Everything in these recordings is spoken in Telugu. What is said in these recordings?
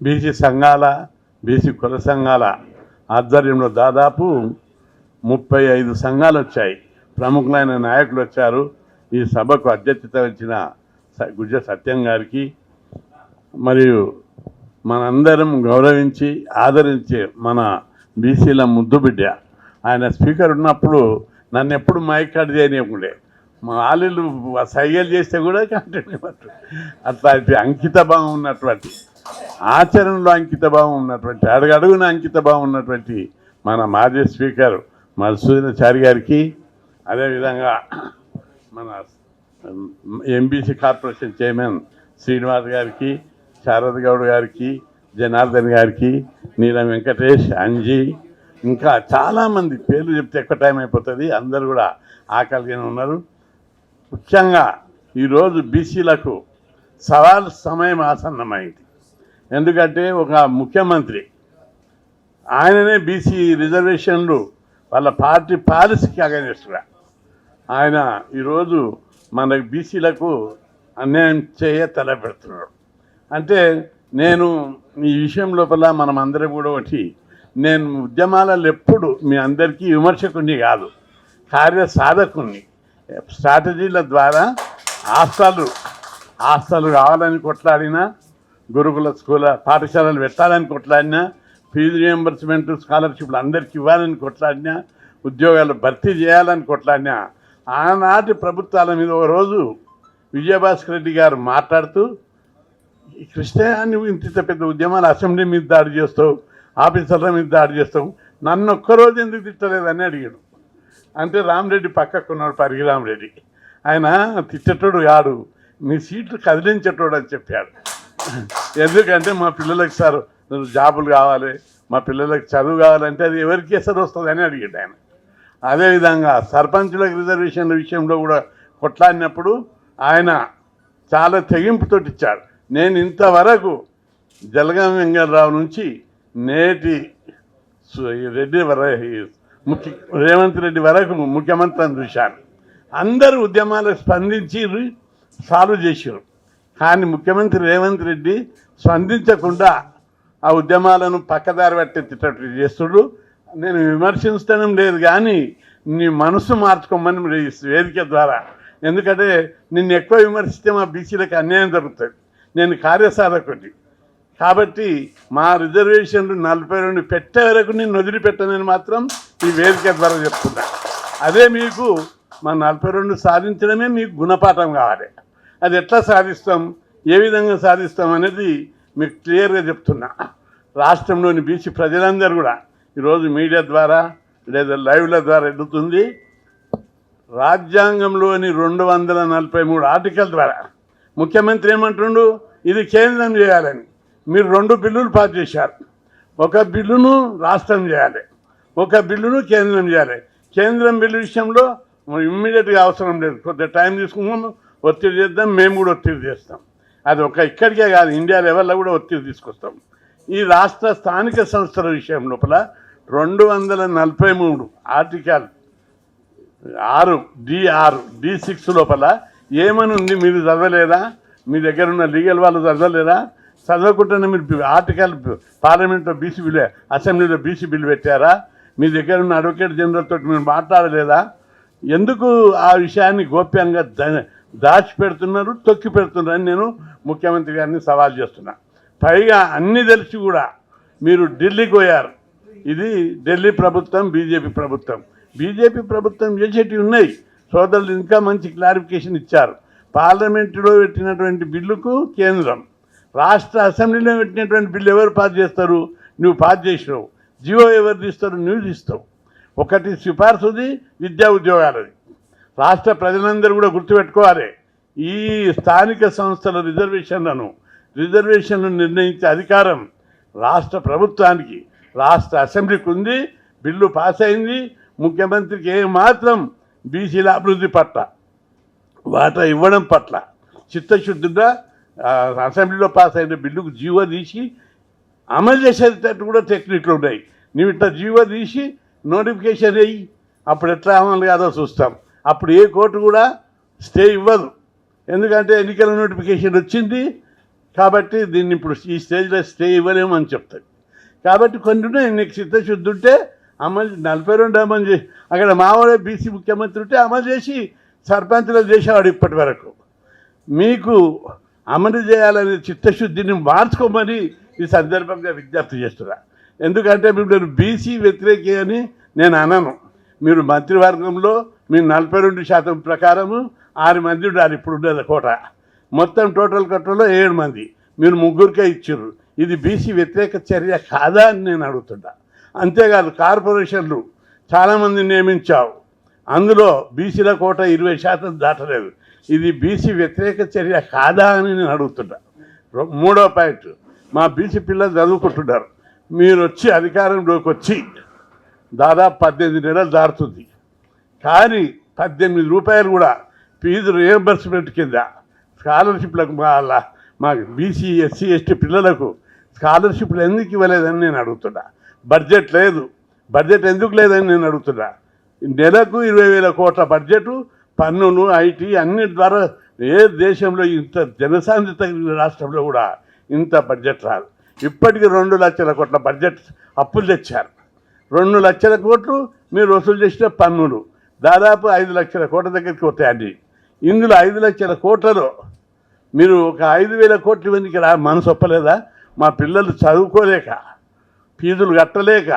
బీసీ సంఘాల బీసీ కుల సంఘాల ఆధ్వర్యంలో దాదాపు ముప్పై ఐదు సంఘాలు వచ్చాయి. ప్రముఖులైన నాయకులు వచ్చారు. ఈ సభకు అధ్యక్షత వచ్చిన స- గుజ్జ సత్యం గారికి మరియు మనందరం గౌరవించి ఆదరించే మన బీసీల ముద్దుబిడ్డ ఆయన స్పీకర్ ఉన్నప్పుడు నన్ను ఎప్పుడు మైక్ కట్ చేయనివ్వకుండే మా ఆలీలు సైగలు చేస్తే కూడా కంటిన్యూ అట్లాంటి అంకిత భావం ఉన్నటువంటి ఆచరణలో అంకితభావం ఉన్నటువంటి అడుగడుగున అంకితభావం ఉన్నటువంటి మన మాజీ స్పీకర్ మధుసూదనాచారి గారికి అదేవిధంగా మన ఎంబీసీ కార్పొరేషన్ చైర్మన్ శ్రీనివాస్ గారికి శారద్ గౌడ్ గారికి జనార్దన్ గారికి నీలం వెంకటేష్ అంజీ ఇంకా చాలామంది పేర్లు చెప్తే ఎక్కువ టైం అయిపోతుంది అందరు కూడా ఆకలిగానే ఉన్నారు. ముఖ్యంగా ఈరోజు బీసీలకు సవాల్ సమయం ఆసన్నమైంది. ఎందుకంటే ఒక ముఖ్యమంత్రి ఆయననే బీసీ రిజర్వేషన్లు వాళ్ళ పార్టీ పాలసీకి అగనిస్తున్నా ఆయన ఈరోజు మన బీసీలకు అన్యాయం చేయ తలపెడుతున్నాడు అంటే నేను ఈ విషయం లోపల మనం అందరం కూడా ఒకటి నేను ఉద్యమాలలో ఎప్పుడు మీ అందరికీ విమర్శకుని కాదు కార్యసాధకుని స్ట్రాటజీల ద్వారా ఆస్థాలు ఆస్థాలు కావాలని కొట్లాడినా గురుకుల స్కూల్ పాఠశాలలు పెట్టాలని కొట్లాడినా ఫీజు రియంబర్స్మెంట్ స్కాలర్షిప్లు అందరికి ఇవ్వాలని కొట్లాడినా ఉద్యోగాలు భర్తీ చేయాలని కొట్లాడినా ఆనాటి ప్రభుత్వాల మీద ఒక రోజు విజయభాస్కర్ రెడ్డి గారు మాట్లాడుతూ కృష్ణయాన్ని ఇంత పెద్ద ఉద్యమాలు అసెంబ్లీ మీద దాడి చేస్తావు ఆఫీసర్ల మీద దాడి చేస్తావు నన్ను ఒక్కరోజు ఎందుకు తిట్టలేదని అడిగాడు. అంటే రామరెడ్డి పక్కకు ఉన్నాడు పరిగి రామరెడ్డి. ఆయన తిట్టేటోడు కాడు మీ సీట్లు కదిలించేటోడు అని చెప్పాడు. ఎందుకంటే మా పిల్లలకి సార్ జాబులు కావాలి మా పిల్లలకి చదువు కావాలంటే అది ఎవరికి ఎసరు వస్తుందని అడిగాడు ఆయన. అదేవిధంగా సర్పంచులకు రిజర్వేషన్ల విషయంలో కూడా కొట్లాడినప్పుడు ఆయన చాలా తెగింపుతోటి ఇచ్చాడు నేను ఇంతవరకు జలగాం వెంకటరావు నుంచి నేటి రెడ్డి వర ముఖ్య రేవంత్ రెడ్డి వరకు ముఖ్యమంత్రిని చూశాను. అందరూ ఉద్యమాలకు స్పందించి సాల్వ్ చేసారు కానీ ముఖ్యమంత్రి రేవంత్ రెడ్డి స్పందించకుండా ఆ ఉద్యమాలను పక్కదారి పట్టేటట్టు చేస్తుడు. నేను విమర్శించడం లేదు కానీ నీ మనసు మార్చుకోమని వేదిక ద్వారా. ఎందుకంటే నిన్ను ఎక్కువ విమర్శిస్తే మా బీసీలకు అన్యాయం జరుగుతుంది. నేను కార్యసాధకుడిని. కాబట్టి మా రిజర్వేషన్లు నలభై రెండు పెట్టే వరకు నేను వదిలిపెట్టనని మాత్రం ఈ వేదిక ద్వారా చెప్తున్నా. అదే మీకు మా నలభై రెండు సాధించడమే మీకు గుణపాఠం కావాలి. అది ఎట్లా సాధిస్తాం? ఏ విధంగా సాధిస్తాం అనేది మీకు క్లియర్గా చెప్తున్నా. రాష్ట్రంలోని బీసీ ప్రజలందరూ కూడా ఈరోజు మీడియా ద్వారా లేదా లైవ్ల ద్వారా ఎదుగుతుంది. రాజ్యాంగంలోని రెండు వందల నలభై మూడు ఆర్టికల్ ద్వారా ముఖ్యమంత్రి ఏమంటుండు? ఇది కేంద్రం చేయాలని. మీరు రెండు బిల్లులు పాస్ చేశారు. ఒక బిల్లును రాష్ట్రం చేయాలి. ఒక బిల్లును కేంద్రం చేయాలి. కేంద్రం బిల్లు విషయంలో ఇమ్మీడియట్గా అవసరం లేదు. కొద్దిగా టైం తీసుకున్నాం ఒత్తిడి చేద్దాం మేము కూడా ఒత్తిడి చేస్తాం. అది ఒక ఇక్కడికే కాదు ఇండియా లెవెల్లో కూడా ఒత్తిడి తీసుకొస్తాం. ఈ రాష్ట్ర స్థానిక సంస్థల విషయం లోపల రెండు వందల నలభై మూడు ఆర్టికల్ ఆరు డి ఆరు డి సిక్స్ లోపల ఏమని ఉంది మీరు చదవలేదా? మీ దగ్గర ఉన్న లీగల్ వాళ్ళు చదవలేదా? చదవకుండానే మీరు ఆర్టికల్ పార్లమెంట్లో బీసీ బిల్ అసెంబ్లీలో బీసీ బిల్ పెట్టారా? మీ దగ్గర ఉన్న అడ్వకేట్ జనరల్ తోటి మీరు మాట్లాడలేదా? ఎందుకు ఆ విషయాన్ని గోప్యంగా దాచిపెడుతున్నారు తొక్కి పెడుతున్నారు అని నేను ముఖ్యమంత్రి గారిని సవాల్ చేస్తున్నా. పైగా అన్ని తెలిసి కూడా మీరు ఢిల్లీకి పోయారు. ఇది ఢిల్లీ ప్రభుత్వం బీజేపీ ప్రభుత్వం. బీజేపీ ప్రభుత్వం చేసేటివి ఉన్నాయి. సోదరులు ఇంకా మంచి క్లారిఫికేషన్ ఇచ్చారు. పార్లమెంటులో పెట్టినటువంటి బిల్లుకు కేంద్రం. రాష్ట్ర అసెంబ్లీలో పెట్టినటువంటి బిల్లు ఎవరు పాస్ చేస్తారు? నువ్వు పాస్ చేసినావు. జియో ఎవరు తీస్తారు నువ్వు తీస్తావు ఒకటి సిఫార్సుది విద్యా ఉద్యోగాలది. రాష్ట్ర ప్రజలందరూ కూడా గుర్తుపెట్టుకోవాలి. ఈ స్థానిక సంస్థల రిజర్వేషన్లను రిజర్వేషన్లు నిర్ణయించే అధికారం రాష్ట్ర ప్రభుత్వానికి రాష్ట్ర అసెంబ్లీకి ఉంది బిల్లు పాస్ అయింది ముఖ్యమంత్రికి ఏమాత్రం బీసీల అభివృద్ధి పట్ల వాటా ఇవ్వడం పట్ల చిత్తశుద్ధిగా అసెంబ్లీలో పాస్ అయిన బిల్లుకు జీవో తీసి అమలు చేసేటట్టు కూడా టెక్నిక్లు ఉన్నాయి. నువ్వు ఇట్లా జీవో తీసి నోటిఫికేషన్ అయ్యి అప్పుడు ఎట్లా అమలు కాదో చూస్తాం. అప్పుడు ఏ కోర్టు కూడా స్టే ఇవ్వదు. ఎందుకంటే ఎన్నికల నోటిఫికేషన్ వచ్చింది కాబట్టి దీన్ని ఇప్పుడు ఈ స్టేజ్లో స్టే ఇవ్వలేము అని చెప్తాడు కాబట్టి కొన్ని ఉన్నాయి నీకు చిత్తశుద్ధి ఉంటే అమలు నలభై రెండు అమలు చేసి అక్కడ మావోడే బీసీ ముఖ్యమంత్రి ఉంటే అమలు చేసి సర్పంచ్లో చేసేవాడు ఇప్పటి వరకు. మీకు అమలు చేయాలనే చిత్తశుద్ధిని మార్చుకోమని ఈ సందర్భంగా విజ్ఞప్తి చేస్తున్నా. ఎందుకంటే మీరు నేను బీసీ వ్యతిరేకి అని నేను అనను. మీరు మంత్రివర్గంలో మీరు నలభై రెండు శాతం ప్రకారము ఆరు మంది ఉండాలి ఇప్పుడు ఉండేది కోట. మొత్తం టోటల్ కట్టలో ఏడు మంది. మీరు ముగ్గురికే ఇచ్చారు ఇది బీసీ వ్యతిరేక చర్య కాదా అని నేను అడుగుతున్నా. అంతేకాదు కార్పొరేషన్లు చాలామంది నియమించావు. అందులో బీసీల కోట ఇరవై శాతం దాటలేదు. ఇది బీసీ వ్యతిరేక చర్య కాదా అని నేను అడుగుతున్నా. మూడో పాయింట్. మా బీసీ పిల్లలు చదువుకుంటున్నారు. మీరు వచ్చి అధికారంలోకి వచ్చి దాదాపు పద్దెనిమిది నెలలు దాటుతుంది. కానీ పద్దెనిమిది రూపాయలు కూడా ఫీజు రియంబర్స్మెంట్ కింద స్కాలర్షిప్లకు మా మా బీసీ ఎస్సీ ఎస్టీ పిల్లలకు స్కాలర్షిప్లు ఎందుకు ఇవ్వలేదని నేను అడుగుతున్నా. బడ్జెట్ లేదు. బడ్జెట్ ఎందుకు లేదని నేను అడుగుతున్నా. నెలకు ఇరవై వేల కోట్ల బడ్జెట్ పన్నులు ఐటీ అన్ని ద్వారా ఏ దేశంలో ఇంత జనసాంద్రత రాష్ట్రంలో కూడా ఇంత బడ్జెట్ రాదు. ఇప్పటికి రెండు లక్షల కోట్ల బడ్జెట్ అప్పులు తెచ్చారు. రెండు లక్షల కోట్లు మీరు వసూలు చేసిన పన్నులు. దాదాపు ఐదు లక్షల కోట్ల దగ్గరికి వస్తాయండి ఇందులో ఐదు లక్షల కోట్లలో మీరు ఒక ఐదు వేల కోట్ల మందికి రా మనసు ఒప్పలేదా? మా పిల్లలు చదువుకోలేక ఫీజులు కట్టలేక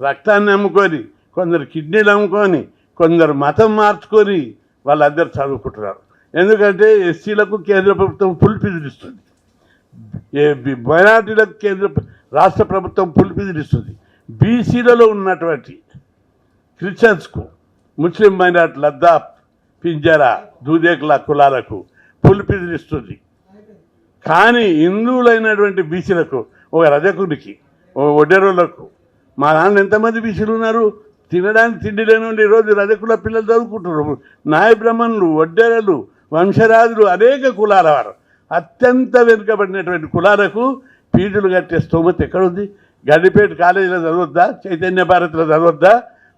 రక్తాన్ని అమ్ముకొని కొందరు కిడ్నీలు అమ్ముకొని కొందరు మతం మార్చుకొని వాళ్ళందరూ చదువుకుంటున్నారు. ఎందుకంటే ఎస్సీలకు కేంద్ర ప్రభుత్వం ఫుల్ ఫీజులు ఇస్తుంది. మైనార్టీలకు కేంద్ర రాష్ట్ర ప్రభుత్వం ఫుల్ ఫీజులు ఇస్తుంది. బీసీలలో ఉన్నటువంటి క్రిస్టియన్స్కు ముస్లిం మైనార్టీ లద్దాఖ్ పింజరా దూదేకుల కులాలకు పులిపిదిలిస్తుంది కానీ హిందువులైనటువంటి బీసీలకు ఒక రజకునికి ఒక ఒడ్డెరులకు మా నాన్న ఎంతమంది బీసీలు ఉన్నారు? తినడానికి తిండి లేనుండి ఈరోజు రజకుల పిల్లలు చదువుకుంటున్నారు. నాయ బ్రహ్మణులు ఒడ్డెరలు వంశరాజులు అనేక కులాల వారు. అత్యంత వెనుకబడినటువంటి కులాలకు ఫీజులు కట్టే స్తోమత ఎక్కడుంది? గడ్డిపేట కాలేజీలో చదవద్దా? చైతన్య భారత్లో చదవద్దా?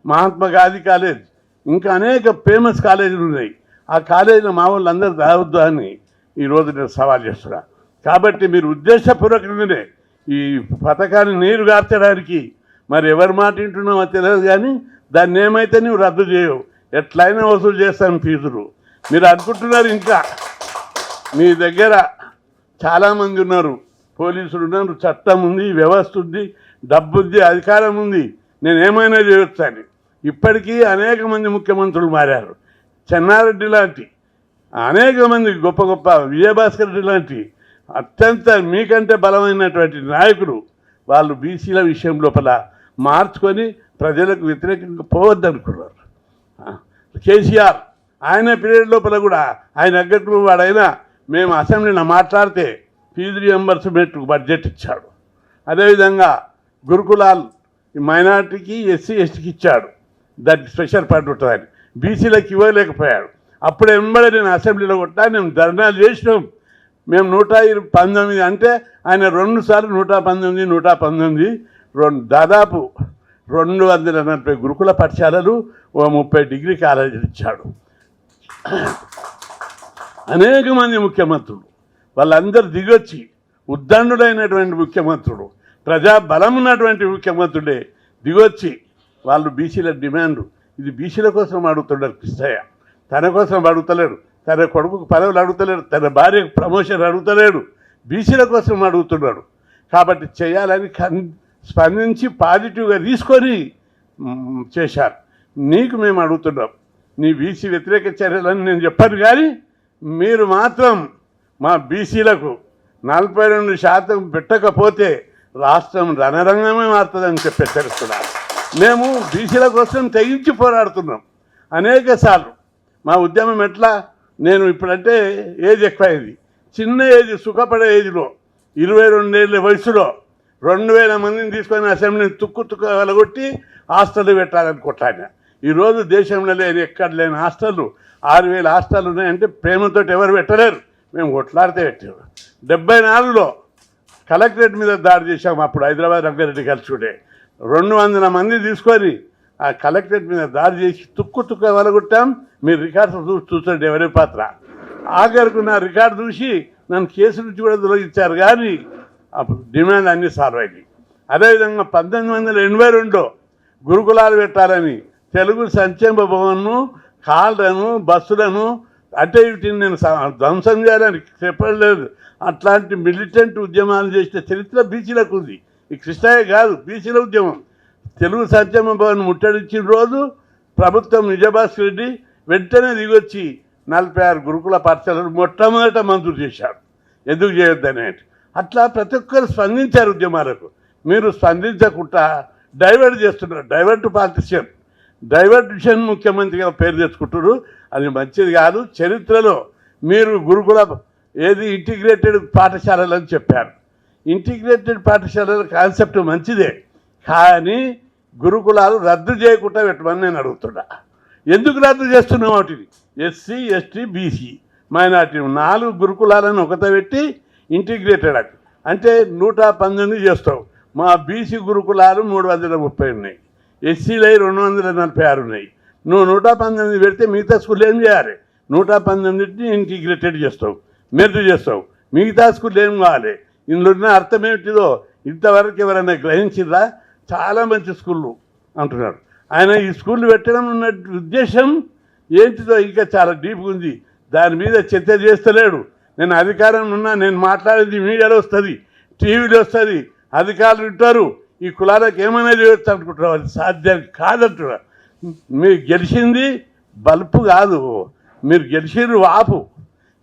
మహాత్మా గాంధీ కాలేజ్. ఇంకా అనేక ఫేమస్ కాలేజీలు ఉన్నాయి. ఆ కాలేజీలో మా వాళ్ళు అందరూ చదవద్దా అని ఈరోజు నేను సవాల్ చేస్తున్నా. కాబట్టి మీరు ఉద్దేశపూర్వకంగానే ఈ పథకాన్ని నీరు గార్చడానికి మరి ఎవరి మాట వింటున్నామో తెలియదు కానీ దాన్ని ఏమైతే నువ్వు రద్దు చేయవు. ఎట్లయినా వసూలు చేస్తాను ఫీజులు. మీరు అనుకుంటున్నారు ఇంకా మీ దగ్గర చాలామంది ఉన్నారు. పోలీసులు ఉన్నారు చట్టం ఉంది వ్యవస్థ ఉంది డబ్బు ఉంది అధికారం ఉంది. నేను ఏమైనా చేయొచ్చు అని. ఇప్పటికీ అనేక మంది ముఖ్యమంత్రులు మారారు. చెన్నారెడ్డి లాంటి అనేక మంది గొప్ప గొప్ప విజయభాస్కర్ రెడ్డి లాంటి అత్యంత మీకంటే బలమైనటువంటి నాయకులు వాళ్ళు బీసీల విషయం లోపల మార్చుకొని ప్రజలకు వ్యతిరేకంగా పోవద్దనుకున్నారు. కేసీఆర్ ఆయన పీరియడ్ లోపల కూడా ఆయన అగ్గట్లు వాడైనా మేము అసెంబ్లీలో మాట్లాడితే ఫీజు రియంబర్స్మెంట్ బడ్జెట్ ఇచ్చాడు. అదేవిధంగా గురుకులాల్ మైనార్టీకి ఎస్సీ ఎస్టీకి ఇచ్చాడు. దానికి స్పెషల్ ఫండ్ ఉంటుందని బీసీలకు ఇవ్వలేకపోయాడు. అప్పుడు ఎంబడే నేను అసెంబ్లీలో కొట్టా నేను ధర్నాలు చేసినాం. మేము నూట పంతొమ్మిది అంటే ఆయన రెండు సార్లు నూట పంతొమ్మిది నూట పంతొమ్మిది రెండు దాదాపు రెండు వందల నలభై గురుకుల పాఠశాలలు ఓ ముప్పై డిగ్రీ కాలేజీలు ఇచ్చాడు. అనేక మంది ముఖ్యమంత్రులు. వాళ్ళందరూ దిగొచ్చి ఉద్దండుడైనటువంటి ముఖ్యమంత్రుడు ప్రజా బలం ఉన్నటువంటి ముఖ్యమంత్రుడే దిగొచ్చి వాళ్ళు బీసీల డిమాండ్. ఇది బీసీల కోసం అడుగుతున్నాడు కృష్ణయ్య. తన కోసం అడుగుతలేడు తన కొడుకుకు పదవులు అడుగుతలేడు తన భార్యకు ప్రమోషన్ అడుగుతలేడు. బీసీల కోసం అడుగుతున్నాడు కాబట్టి చేయాలని కన్ స్పందించి పాజిటివ్గా తీసుకొని చేశారు. నీకు మేము అడుగుతున్నాం. నీ బీసీ వ్యతిరేక చర్యలని నేను చెప్పాను కానీ మీరు మాత్రం మా బీసీలకు నలభై రెండు శాతం పెట్టకపోతే రాష్ట్రం రణరంగమే మారుతుందని చెప్పి తెలుస్తున్నారు మేము బీసీల కోసం తెగించి పోరాడుతున్నాం. అనేక సార్లు మా ఉద్యమం ఎట్లా? నేను ఇప్పుడంటే ఏజ్ ఎక్కువైంది. చిన్న ఏజ్ సుఖపడే ఏజ్లో ఇరవై రెండేళ్ళ వయసులో రెండు వేల మందిని తీసుకొని అసెంబ్లీని తుక్కు తుక్కు వెలగొట్టి హాస్టల్ పెట్టాలని కొట్టాను. ఈరోజు దేశంలో లేని ఎక్కడ లేని హాస్టళ్ళు ఆరు వేల హాస్టల్ ఉన్నాయంటే ప్రేమతో ఎవరు పెట్టలేరు. మేము కొట్లాడితే పెట్టారు డెబ్బై నాలుగులో కలెక్టరేట్ మీద దాడి చేశాం అప్పుడు హైదరాబాద్ రంగారెడ్డి కలిసి ఉండే రెండు వందల మంది తీసుకొని ఆ కలెక్టరేట్ మీద దాడి చేసి తుక్కు తుక్కు వెలగొట్టాం. మీరు రికార్డ్స్ చూసి చూసండి ఎవరి పాత్ర? ఆఖరికి నా రికార్డు చూసి నన్ను కేసు నుంచి కూడా తొలగించారు కానీ అప్పుడు డిమాండ్ అన్నీ సాల్వ్ అయింది అదేవిధంగా పంతొమ్మిది వందల ఎనభై రెండులో గురుకులాలు పెట్టాలని తెలుగు సంక్షేమ భవన్ను కాళ్ళను బస్సులను అటే వీటిని నేను స- ధ్వంసం చేయాలని చెప్పలేదు. అట్లాంటి మిలిటెంట్ ఉద్యమాలు చేసిన చరిత్ర బీసీలకు ఉంది. కృష్ణయ్య కాదు బీసీల ఉద్యమం. తెలుగు సంక్షేమ భవన్ ముట్టడించిన రోజు ప్రభుత్వం విజయభాస్కర్ రెడ్డి వెంటనే దిగొచ్చి నలభై ఆరు గురుకుల పాఠశాలను మొట్టమొదట మంజూరు చేశారు. ఎందుకు చేయొద్దని అట్లా ప్రతి ఒక్కరు స్పందించారు ఉద్యమాలకు. మీరు స్పందించకుండా డైవర్ట్ చేస్తున్నారు. Divert politician. డైవర్షన్ ముఖ్యమంత్రిగా పేరు తెచ్చుకుంటారు అది మంచిది కాదు. చరిత్రలో మీరు గురుకుల ఏది ఇంటిగ్రేటెడ్ పాఠశాలలు అని చెప్పారు. ఇంటిగ్రేటెడ్ పాఠశాలల కాన్సెప్ట్ మంచిదే కానీ గురుకులాలు రద్దు చేయకుండా పెట్టమని నేను అడుగుతున్నా. ఎందుకు రద్దు చేస్తున్నాం వాటిని ఎస్సీ ఎస్టీ బీసీ మైనార్టీ నాలుగు గురుకులాలను ఒకత పెట్టి ఇంటిగ్రేటెడ్ అది అంటే నూట పంతొమ్మిది చేస్తావు. మా బీసీ గురుకులాలు మూడు వందల ముప్పై ఉన్నాయి. ఎస్సీలై రెండు వందల నలభై ఆరు ఉన్నాయి. నువ్వు నూట పంతొమ్మిది పెడితే మిగతా స్కూల్ ఏం చేయాలి? నూట పంతొమ్మిదిని ఇంటిగ్రేటెడ్ చేస్తావు. మెరుగు చేస్తావు. మిగతా స్కూల్ ఏం కావాలి? ఇందులో అర్థం ఏమిటిదో ఇంతవరకు ఎవరైనా గ్రహించిందా చాలా మంచి స్కూళ్ళు అంటున్నారు ఆయన ఈ స్కూల్ పెట్టడం ఉన్న ఉద్దేశం ఏంటిదో ఇంకా చాలా డీప్గా ఉంది. దాని మీద చర్చ చేస్తలేడు. నేను అధికారం ఉన్నా నేను మాట్లాడేది మీడియాలో వస్తుంది టీవీలో వస్తుంది అధికారులు ఉంటారు. ఈ కులాలకు ఏమైనా చేయొచ్చు అనుకుంటున్నారు అది సాధ్యం కాదంటున్నారు మీరు గెలిచింది బల్పు కాదు. మీరు గెలిచిర్రు వాపు.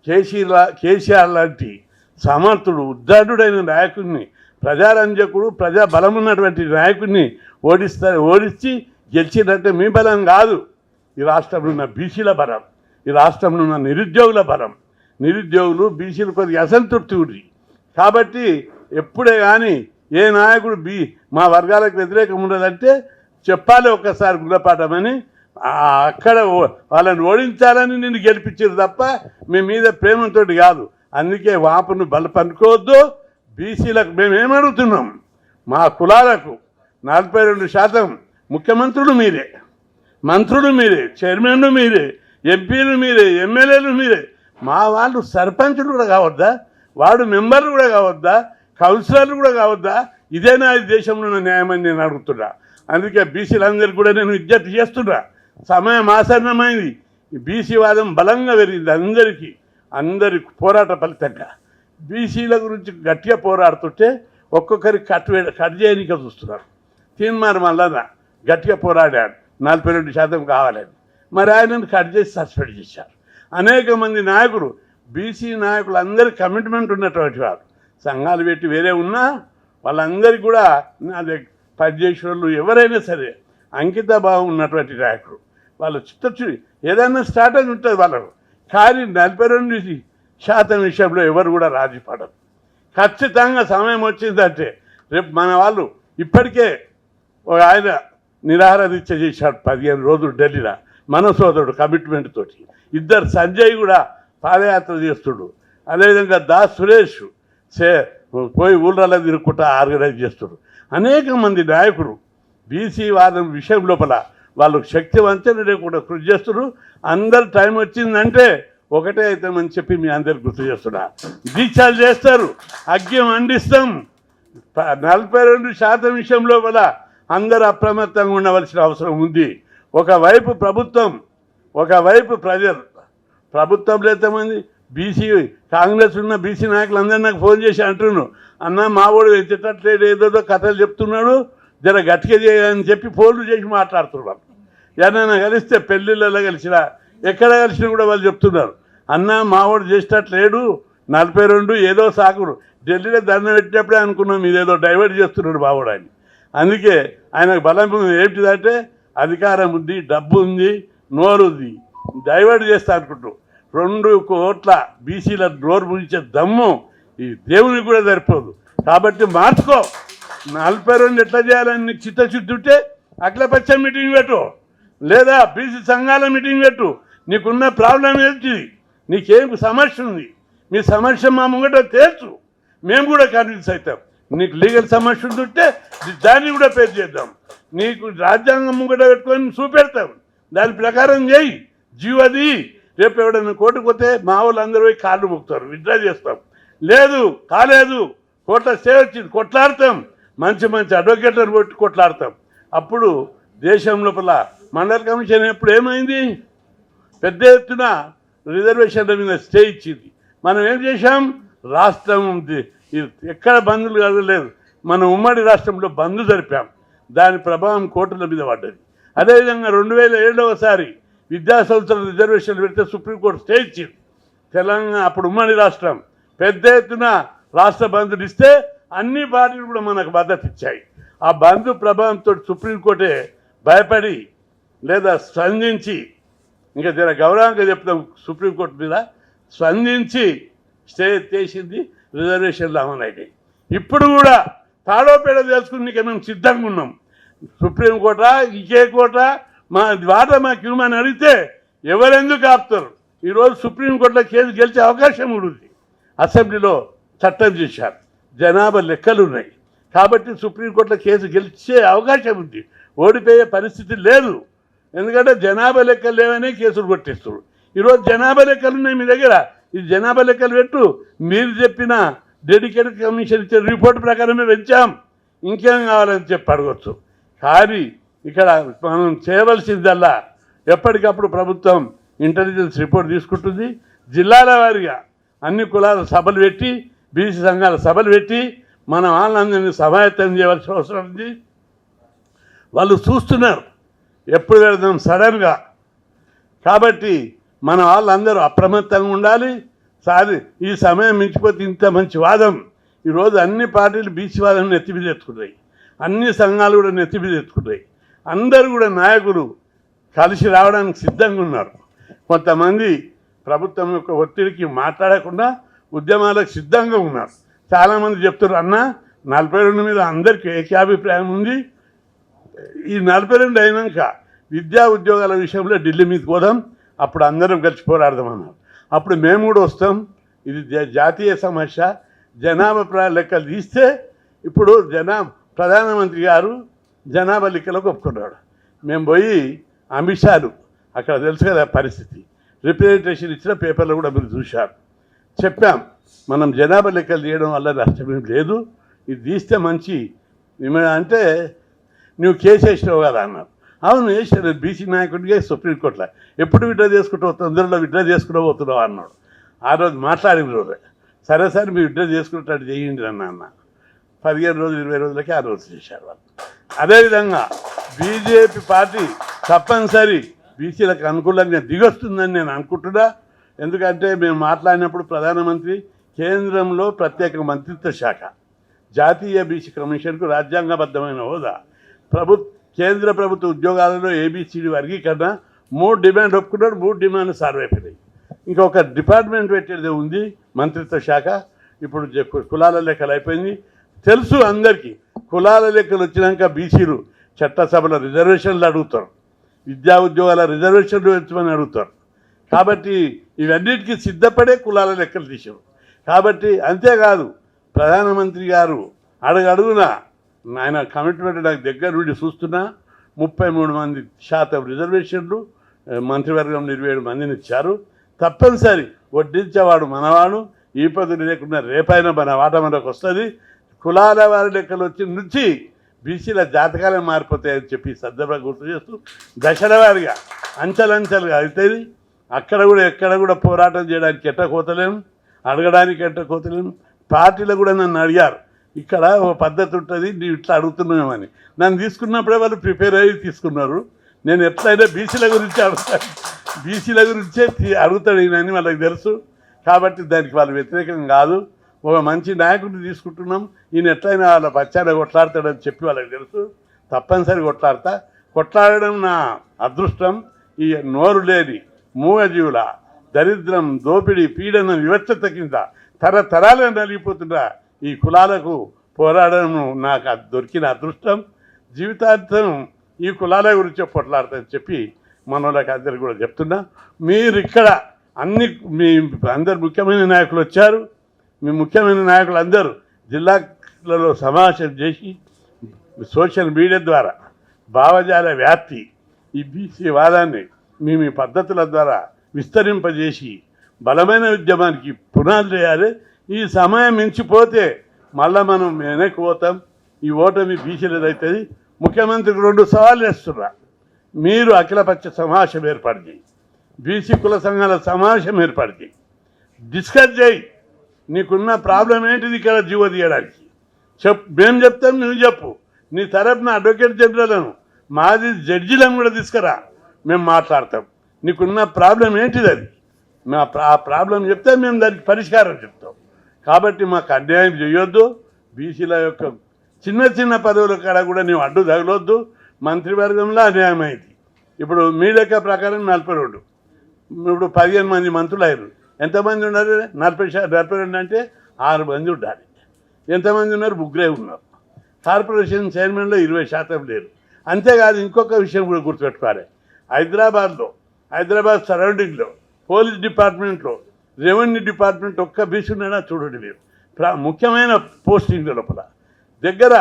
కేసీఆర్ కేసీఆర్ లాంటి సమర్థుడు ఉద్దాటుడైన నాయకుడిని ప్రజారంజకుడు ప్రజా బలం ఉన్నటువంటి నాయకుడిని ఓడిస్తా ఓడించి గెలిచిందంటే మీ బలం కాదు. ఈ రాష్ట్రంలో ఉన్న బీసీల బలం ఈ రాష్ట్రంలో ఉన్న నిరుద్యోగుల బలం. నిరుద్యోగులు బీసీలు కొద్దిగా అసంతృప్తి ఉంది కాబట్టి ఎప్పుడే కానీ ఏ నాయకుడు బీ మా వర్గాలకు వ్యతిరేకం ఉండదంటే చెప్పాలి ఒక్కసారి గుణపాఠమని. అక్కడ ఓ- వాళ్ళని ఓడించాలని నిన్ను గెలిపించారు తప్ప మీ మీద ప్రేమతోటి కాదు. అందుకే వాపును బలపనుకోవద్దు బీసీలకు మేమేమడుగుతున్నాం మా కులాలకు నలభై రెండు శాతం ముఖ్యమంత్రులు మీరే. మంత్రులు మీరే చైర్మన్లు మీరే ఎంపీలు మీరే ఎమ్మెల్యేలు మీరే. మా వాళ్ళు సర్పంచులు కూడా కావద్దా? వాడు మెంబర్లు కూడా కావద్దా? కౌన్సిలర్లు కూడా కావద్దా? ఇదేనా ఈ దేశంలో ఉన్న నేను అడుగుతున్నా. అందుకే బీసీలందరికీ కూడా నేను విజ్ఞప్తి చేస్తున్నా. సమయం ఆసన్నమైంది. బీసీ వాదం బలంగా పెరిగింది అందరికీ. అందరి పోరాట ఫలితంగా. బీసీల గురించి గట్టిగా పోరాడుతుంటే ఒక్కొక్కరికి కట్ కట్ చేయనిక చూస్తున్నారు. తీర్మానం మల్లన్న గట్టిగా పోరాడాడు. నలభై రెండు శాతం కావాలని. మరి ఆయనను కట్ చేసి సస్పెండ్ చేశారు. అనేక మంది నాయకులు బీసీ నాయకులు అందరి కమిట్మెంట్ ఉన్నటువంటి వారు. సంఘాలు పెట్టి వేరే ఉన్నా వాళ్ళందరికీ కూడా అది దగ్గర పనిచేసే వాళ్ళు ఎవరైనా సరే అంకిత భావం ఉన్నటువంటి నాయకులు. వాళ్ళు చిత్తచు ఏదైనా స్టార్ట్ ఉంటుంది వాళ్ళకు. కానీ నలభై రెండు శాతం విషయంలో ఎవరు కూడా రాజీ పడరు. ఖచ్చితంగా సమయం వచ్చిందంటే రేపు మన వాళ్ళు ఇప్పటికే ఒక ఆయన నిరాహార దీక్ష చేశాడు పదిహేను రోజులు ఢిల్లీలో మన సోదరుడు కమిట్మెంట్ తోటి. ఇద్దరు సంజయ్ కూడా పాదయాత్ర చేస్తుడు. అదేవిధంగా దాస్ సురేష్ సే పోయి ఊళ్ళలో తిరుగుకుంటా ఆర్గనైజ్ చేస్తుడు. అనేక మంది నాయకులు బీసీ వాదం విషయం లోపల వాళ్ళు శక్తి వంచన లేకుండా కృషి చేస్తున్నారు అందరు టైం వచ్చిందంటే ఒకటే అవుతామని చెప్పి మీ అందరు గుర్తు చేస్తున్నా. దీక్షలు చేస్తారు. అగ్యం అందిస్తాం. ప- నలభై రెండు శాతం విషయంలో కూడా అందరూ అప్రమత్తంగా ఉండవలసిన అవసరం ఉంది. ఒకవైపు ప్రభుత్వం ఒకవైపు ప్రజలు. ప్రభుత్వంలో ఎంతమంది బీసీ కాంగ్రెస్ ఉన్న బీసీ నాయకులు అందరూ నాకు ఫోన్ చేసి అంటున్నారు. అన్న మావోడు ఎత్తట్లేదు ఏదోదో కథలు చెప్తున్నాడు. జర గట్టిగా చేయని చెప్పి ఫోన్లు చేసి మాట్లాడుతున్నారు ఎవరైనా కలిస్తే పెళ్ళిళ్ళలో కలిసినా ఎక్కడ కలిసినా కూడా వాళ్ళు చెప్తున్నారు. అన్న మావాడు చేసినట్లేడు నలభై రెండు ఏదో సాకుడు. ఢిల్లీలో దండం పెట్టినప్పుడే అనుకున్నాం ఇదేదో డైవర్ట్ చేస్తున్నాడు బావుడు ఆయన. అందుకే ఆయనకు బలం ఉంది. ఏంటిదంటే అధికారం ఉంది డబ్బు ఉంది నోరు ఉంది. డైవర్ట్ చేస్తా అనుకుంటూ రెండు కోట్ల బీసీల నోరు ముగించే దమ్ము ఈ దేవునికి కూడా సరిపోదు. కాబట్టి మార్చుకో. నలభై రెండు ఎట్లా చేయాలని నీకు చిత్తశుద్ధి ఉంటే అఖిలపక్ష మీటింగ్ పెట్టు. లేదా బీసీ సంఘాల మీటింగ్ పెట్టు. నీకున్న ప్రాబ్లం ఏంటి? నీకేం సమస్య ఉంది? మీ సమస్య మా ముంగట తేల్చు. మేము కూడా కన్విన్స్ అవుతాం నీకు లీగల్ సమస్య ఉంటుంటే దాన్ని కూడా పేరు చేద్దాం. నీకు రాజ్యాంగం ముంగట పెట్టుకొని చూపెడతాం. దాని ప్రకారం చేయి. జీవది రేపు ఎవడన్నా కోర్టుకు పోతే మా వాళ్ళు అందరూ పోయి కార్డు మొక్కుతారు విత్డ్రా చేస్తాం. లేదు కాలేదు. కోట్ల సేవ వచ్చింది. కొట్లాడతాం. మంచి మంచి అడ్వకేట్లను కొట్టి కొట్లాడతాం. అప్పుడు దేశం లోపల మండల కమిషన్ ఎప్పుడు ఏమైంది? పెద్ద ఎత్తున రిజర్వేషన్ల మీద స్టే ఇచ్చింది. మనం ఏం చేశాం? రాష్ట్రం ఎక్కడ బంధులు కదలేదు మనం ఉమ్మడి రాష్ట్రంలో బంధు జరిపాం. దాని ప్రభావం కోర్టుల మీద పడ్డది. అదేవిధంగా రెండు వేల ఏడవసారి విద్యా సంస్థల రిజర్వేషన్లు పెడితే సుప్రీంకోర్టు స్టే ఇచ్చింది. తెలంగాణ అప్పుడు ఉమ్మడి రాష్ట్రం పెద్ద ఎత్తున రాష్ట్ర బంధులు ఇస్తే అన్ని పార్టీలు కూడా మనకు మద్దతు ఇచ్చాయి. ఆ బంధు ప్రభావంతో సుప్రీంకోర్టే భయపడి లేదా స్పందించి ఇంకా దీని గౌరవంగా చెప్తాం సుప్రీంకోర్టు మీద స్పందించి స్టే చేసింది రిజర్వేషన్ రామనాయుడు ఇప్పుడు కూడా తాడోపేడ తెలుసుకుని మేము సిద్ధంగా ఉన్నాం. సుప్రీంకోట ఇంకే కోట మా వాట మాకు ఇవ్వమని అడిగితే ఎవరెందుకు ఆపుతారు? ఈరోజు సుప్రీంకోర్టులో కేసు గెలిచే అవకాశం కూడా ఉంది. అసెంబ్లీలో చట్టం చేశారు. జనాభా లెక్కలు ఉన్నాయి. కాబట్టి సుప్రీంకోర్టులో కేసు గెలిచే అవకాశం ఉంది. ఓడిపోయే పరిస్థితి లేదు. ఎందుకంటే జనాభా లెక్కలు లేవనే కేసులు కొట్టిస్తుడు ఈరోజు జనాభా లెక్కలు ఉన్నాయి మీ దగ్గర? ఈ జనాభా లెక్కలు పెట్టు. మీరు చెప్పిన డెడికేటెడ్ కమిషన్ ఇచ్చిన రిపోర్ట్ ప్రకారమే పెంచాం. ఇంకేం కావాలని చెప్పి అడగచ్చు. కానీ ఇక్కడ మనం చేయవలసిందల్లా ఎప్పటికప్పుడు ప్రభుత్వం ఇంటెలిజెన్స్ రిపోర్ట్ తీసుకుంటుంది. జిల్లాల వారీగా అన్ని కులాల సభలు పెట్టి బీసీ సంఘాల సభలు పెట్టి మనం వాళ్ళందరినీ సమాయత్తం చేయవలసిన అవసరం ఉంది. వాళ్ళు చూస్తున్నారు. ఎప్పుడు వెళ్దాం? సడన్గా కాబట్టి మన వాళ్ళందరూ అప్రమత్తంగా ఉండాలి. సారి ఈ సమయం మించిపోతే ఇంత మంచి వాదం. ఈరోజు అన్ని పార్టీలు బీసీ వాదం నెత్తిపిదెత్తుకున్నాయి అన్ని సంఘాలు కూడా నెత్తిపిదెత్తుకున్నాయి అందరూ కూడా నాయకులు కలిసి రావడానికి సిద్ధంగా ఉన్నారు. కొంతమంది ప్రభుత్వం యొక్క ఒత్తిడికి మాట్లాడకుండా ఉద్యమాలకు సిద్ధంగా ఉన్నారు. చాలామంది చెప్తున్నారు అన్న నలభై రెండు మీద అందరికీ ఏకాభిప్రాయం ఉంది. ఈ నలభై రెండు అయినాక విద్యా ఉద్యోగాల విషయంలో ఢిల్లీ మీదకి పోదాం. అప్పుడు అందరం కలిసి పోరాడదాం అన్నారు. అప్పుడు మేము కూడా వస్తాం. ఇది జాతీయ సమస్య. జనాభా లెక్కలు తీస్తే ఇప్పుడు జనా ప్రధానమంత్రి గారు జనాభా లెక్కలకు ఒప్పుకున్నాడు. మేము పోయి అమిత్ షాలు అక్కడ తెలుసు కదా పరిస్థితి. రిప్రజెంటేషన్ ఇచ్చిన పేపర్లో కూడా మీరు చూశారు. చెప్పాం మనం జనాభా లెక్కలు తీయడం వల్ల నష్టమేం లేదు. ఇది తీస్తే మంచి అంటే నువ్వు కేసు వేసినావు కదా అన్నారు. అవును వేసాడు బీసీ నాయకుడిగా సుప్రీంకోర్టులో. ఎప్పుడు విడ్డా చేసుకుంటావు తొందరలో విడ్డా చేసుకుంటూ పోతున్నావు అన్నాడు. ఆ రోజు మాట్లాడిన రోజు. సరే సరే మీరు విడ్డా చేసుకునేటట్టు చేయండి అన్న అన్న పదిహేను రోజులు ఇరవై రోజులకి ఆ రోజు చేశారు వాళ్ళు. అదేవిధంగా బీజేపీ పార్టీ తప్పనిసరి బీసీలకు అనుకూలంగా దిగొస్తుందని నేను అనుకుంటున్నా. ఎందుకంటే మేము మాట్లాడినప్పుడు ప్రధానమంత్రి కేంద్రంలో ప్రత్యేక మంత్రిత్వ శాఖ జాతీయ బీసీ కమిషన్కు రాజ్యాంగబద్ధమైన హోదా. ప్రభుత్వ కేంద్ర ప్రభుత్వ ఉద్యోగాలలో ఏబిసిడి వర్గీకరణ మూడు డిమాండ్ ఒప్పుకున్నారు మూడు డిమాండ్ సాల్వ్ అయిపోయినాయి. ఇంకొక డిపార్ట్మెంట్ పెట్టేది ఉంది మంత్రిత్వ శాఖ. ఇప్పుడు కులాల లెక్కలు అయిపోయింది. తెలుసు అందరికీ కులాల లెక్కలు వచ్చినాక బీసీలు చట్టసభలో రిజర్వేషన్లు అడుగుతారు. విద్యా ఉద్యోగాల రిజర్వేషన్లు పెంచమని అడుగుతారు. కాబట్టి ఇవన్నిటికీ సిద్ధపడే కులాల లెక్కలు తీసారు కాబట్టి అంతేకాదు ప్రధానమంత్రి గారు అడుగడుగున ఆయన కమిట్మెంట్ నాకు దగ్గర నుండి చూస్తున్నా ముప్పై మూడు మంది శాతం రిజర్వేషన్లు మంత్రివర్గం ఇరవై ఏడు మందిని ఇచ్చారు. తప్పనిసరి వడ్డించేవాడు మనవాడు ఈ పద్ధతి లేకుండా రేపైనా మన వాట మనకు వస్తుంది. కులాల వారి లెక్కలు వచ్చి నుంచి బీసీల జాతకాలే మారిపోతాయని చెప్పి సందర్భంగా గుర్తు చేస్తూ దశల వారిగా అంచెలంచెలుగా అవుతుంది అక్కడ కూడా ఎక్కడ కూడా పోరాటం చేయడానికి ఎట్ట కోతలేము అడగడానికి ఎట్ట కోతలేము పార్టీలో కూడా నన్ను అడిగారు ఇక్కడ ఓ పద్ధతి ఉంటుంది నీ ఇట్లా అడుగుతున్నామని. నన్ను తీసుకున్నప్పుడే వాళ్ళు ప్రిపేర్ అయ్యి తీసుకున్నారు. నేను ఎట్లయినా బీసీల గురించి అడుగుతాను బీసీల గురించే తీ- అడుగుతాడు ఈయనని వాళ్ళకి తెలుసు. కాబట్టి దానికి వాళ్ళు వ్యతిరేకం కాదు. ఒక మంచి నాయకుడిని తీసుకుంటున్నాం. ఈయన ఎట్లయినా వాళ్ళ పచ్చాన కొట్లాడతాడని చెప్పి వాళ్ళకి తెలుసు. తప్పనిసరి కొట్లాడతా. కొట్లాడడం నా అదృష్టం. ఈ నోరు లేని మూగజీవుల దరిద్రం దోపిడీ పీడన వివక్షత కింద తరతరాలు నలిగిపోతున్న ఈ కులాలకు పోరాడడం నాకు అది దొరికిన అదృష్టం. జీవితాంతం ఈ కులాల గురించి కొట్లాడతానని చెప్పి మనోళ్ళకి అందరికి కూడా చెప్తున్నా. మీరు ఇక్కడ అన్ని మీ అందరు ముఖ్యమైన నాయకులు వచ్చారు. మీ ముఖ్యమైన నాయకులు అందరూ జిల్లాలలో సమావేశం చేసి సోషల్ మీడియా ద్వారా భావజాల వ్యాప్తి ఈ బీసీ వాదాన్ని మీ మీ పద్ధతుల ద్వారా విస్తరింపజేసి బలమైన ఉద్యమానికి పునాది వేయాలి. ఈ సమయం మించిపోతే మళ్ళా మనం వెనక్కి పోతాం. ఈ ఓటమి బీసీలది అవుతుంది ముఖ్యమంత్రికి రెండు సవాళ్ళు వేస్తున్నా మీరు అఖిలపక్ష సమావేశం ఏర్పాటు చేయి. బీసీ కుల సంఘాల సమావేశం ఏర్పాటు చేయి. డిస్కస్ చేయి. నీకున్న ప్రాబ్లం ఏంటిది ఇక్కడ జీవో తీయడానికి? చెప్ మేము చెప్తాం నువ్వు చెప్పు. నీ తరపున అడ్వకేట్ జనరల్ను మాది జడ్జిలను కూడా తీసుకురా. మేము మాట్లాడతాం. నీకున్న ప్రాబ్లం ఏంటిది అది? మా ప్రా- ప్రాబ్లం చెప్తే మేము దానికి పరిష్కారం చెప్తాం. కాబట్టి మాకు అన్యాయం చేయొద్దు. బీసీల యొక్క చిన్న చిన్న పదవుల కాడ కూడా నీవు అడ్డు తగలొద్దు. మంత్రివర్గంలో అన్యాయం అయింది. ఇప్పుడు మీ లెక్క ప్రకారం నలభై రెండు. ఇప్పుడు పదిహేను మంది మంత్రులు అయ్యారు ఎంతమంది ఉన్నారు? నలభై నలభై రెండు అంటే ఆరు మంది ఉండాలి. ఎంతమంది ఉన్నారు? ముగ్గురే ఉన్నారు. కార్పొరేషన్ చైర్మన్లో ఇరవై శాతం లేరు. అంతేకాదు ఇంకొక విషయం కూడా గుర్తుపెట్టుకోవాలి. హైదరాబాద్లో హైదరాబాద్ సరౌండింగ్లో పోలీస్ డిపార్ట్మెంట్లో రెవెన్యూ డిపార్ట్మెంట్ ఒక్క బీసీనైనా చూడండి మీరు. ప్రా ముఖ్యమైన పోస్టింగ్ లోపల. దగ్గర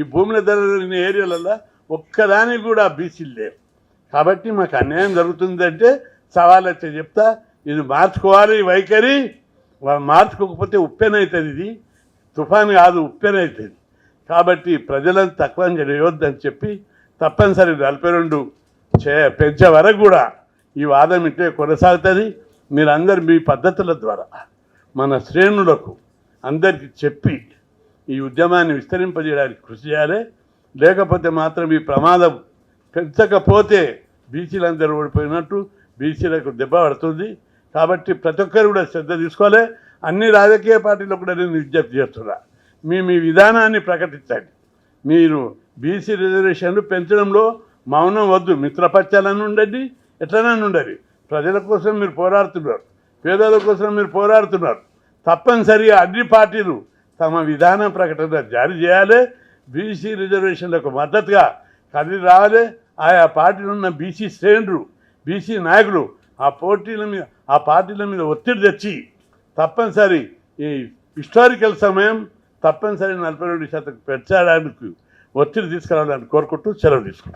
ఈ భూముల ధరల ఏరియాలలో ఒక్కదానికి కూడా బీసీలు లేవు. కాబట్టి మాకు అన్యాయం జరుగుతుందంటే సవాల్ వచ్చి చెప్తా. ఇది మార్చుకోవాలి వైఖరి. మార్చుకోకపోతే ఉప్పెనవుతుంది ఇది. తుఫాన్ కాదు ఉప్పెనవుతుంది కాబట్టి ప్రజలను తక్కువ చేయొద్దని చెప్పి తప్పనిసరి నలభై రెండు చే పెంచే వరకు కూడా ఈ వాదం ఇట్టే కొనసాగుతుంది. మీరందరు మీ పద్ధతుల ద్వారా మన శ్రేణులకు అందరికీ చెప్పి ఈ ఉద్యమాన్ని విస్తరింపజేయడానికి కృషి చేయాలి. లేకపోతే మాత్రం ఈ ప్రమాదం పెంచకపోతే బీసీలందరూ ఓడిపోయినట్టు బీసీలకు దెబ్బ పడుతుంది. కాబట్టి ప్రతి ఒక్కరు కూడా శ్రద్ధ తీసుకోవాలి. అన్ని రాజకీయ పార్టీలు కూడా నేను విజ్ఞప్తి చేస్తున్నా. మీ మీ విధానాన్ని ప్రకటించండి. మీరు బీసీ రిజర్వేషన్లు పెంచడంలో మౌనం వద్దు. మిత్రపక్షాలను ఉండండి ఎట్లనని ఉండండి. ప్రజల కోసం మీరు పోరాడుతున్నారు పేదల కోసం మీరు పోరాడుతున్నారు. తప్పనిసరిగా అన్ని పార్టీలు తమ విధాన ప్రకటన జారీ చేయాలి. బీసీ రిజర్వేషన్లకు మద్దతుగా కదిలి రావాలి. ఆయా పార్టీలు ఉన్న బీసీ శ్రేణులు బీసీ నాయకులు ఆ పోటీల మీద ఆ పార్టీల మీద ఒత్తిడి తెచ్చి తప్పనిసరి ఈ హిస్టారికల్ సమయం తప్పనిసరి నలభై రెండు శాతం పెంచడానికి ఒత్తిడి తీసుకురావాలని కోరుకుంటూ సెలవు తీసుకుంటాం